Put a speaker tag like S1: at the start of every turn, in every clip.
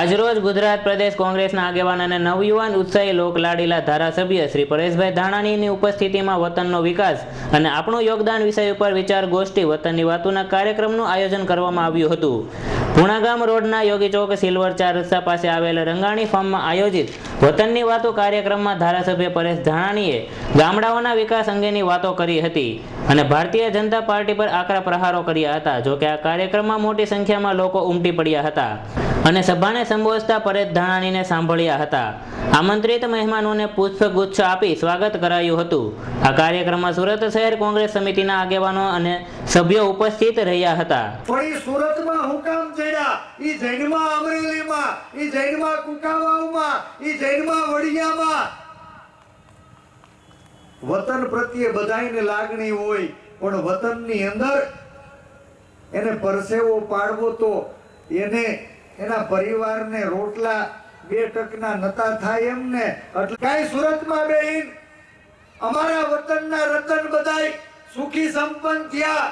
S1: આજરોજ ગુજરાત પ્રદેશ કોંગ્રેસના આગેવાન અને નવયુવાન ઉત્સાહી લોકલાડીલા ધારાસભ્ય શ્રી પરેશભાઈ ધાણાણીની ઉપસ્થિતિમાં વતનનો વિકાસ અને આપણું યોગદાન વિષય ઉપર વિચાર ગોષ્ઠી વતનની વાતોના કાર્યક્રમનું આયોજન કરવામાં આવ્યું હતું. પુણાગામ રોડના યોગી ચોક સિલ્વર ચાર રસ્તા પાસે આવેલ રંગાણી ફાર્મમાં આયોજિત વતનની વાતો કાર્યક્રમમાં ધારાસભ્ય પરેશ ધાણાણીએ ગામડાઓના વિકાસ અંગેની વાતો કરી હતી અને ભારતીય જનતા પાર્ટી પર આકરા પ્રહારો કર્યા હતા, જોકે આ કાર્યક્રમમાં મોટી સંખ્યામાં લોકો ઉમટી પડ્યા હતા. અને સભાને સંબોધતા પરેશ ધાણાણીને સાંભળ્યા હતા. આમંત્રિત મહેમાનોને પુષ્પગુચ્છ આપી સ્વાગત કરાયું હતું. આ કાર્યક્રમમાં સુરત શહેર કોંગ્રેસ સમિતિના આગેવાનો અને સભ્યો ઉપસ્થિત રહ્યા હતા.
S2: પણ સુરતમાં હુકામ ચડ્યા ઈ જૈનમાં અમરેલીમાં, ઈ જૈનમાં કુકાવાવમાં, ઈ જૈનમાં વડિયામાં. વતન પ્રત્યે બધાયને લાગણી હોય, પણ વતનની અંદર એને પરસેવો પાડવો તો એને એના પરિવારને રોટલા બે ટકના નતા થાય એમ ને એટલે કાંઈ સુરતમાં બેહીન અમારા વતનના રતન બધાય સુખી સંપન્ન થયા.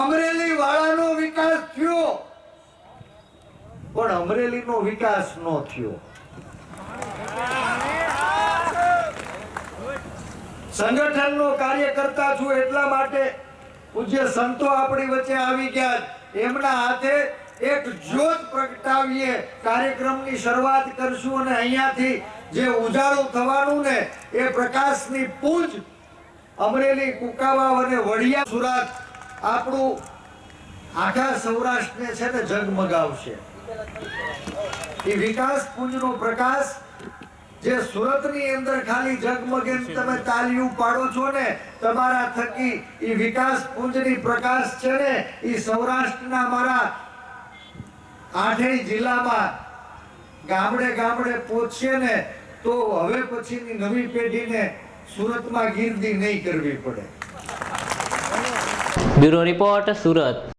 S2: અમરેલી વાળાનો વિકાસ થયો. પણ અમરેલીનો વિકાસ ન થયો. સંગઠનનો કાર્યકર્તા છું એટલા માટે પૂજ્ય સંતો આપણી વચ્ચે આવી ગયા. એમના હાથે એક જ્યોત પ્રગટાવીએ. કાર્યક્રમની શરૂઆત કરશું અને અહીંયાથી જે ઉજાળું થવાનું ને એ પ્રકાશની પૂંજ, અમરેલી, કુકાવાવ અને વડિયા સુરત આપણું આખા સૌરાષ્ટ્રને છે ને ઝગમગાવશે. એ વિકાસ પૂંજનો પ્રકાશ જે સુરતની અંદર ખાલી ઝગમગે તમે તાલીઓ પાડો છો ને, તમારા થકી એ વિકાસ પૂંજની પ્રકાશ છે ને એ સૌરાષ્ટ્રના મારા આઠેય જિલ્લામાં ગામડે ગામડે પહોંચશે ને, તો હવે પછીની નવી પેઢીને સુરતમાં ગીરદી નહીં કરવી પડે.
S1: Bureau report Surat.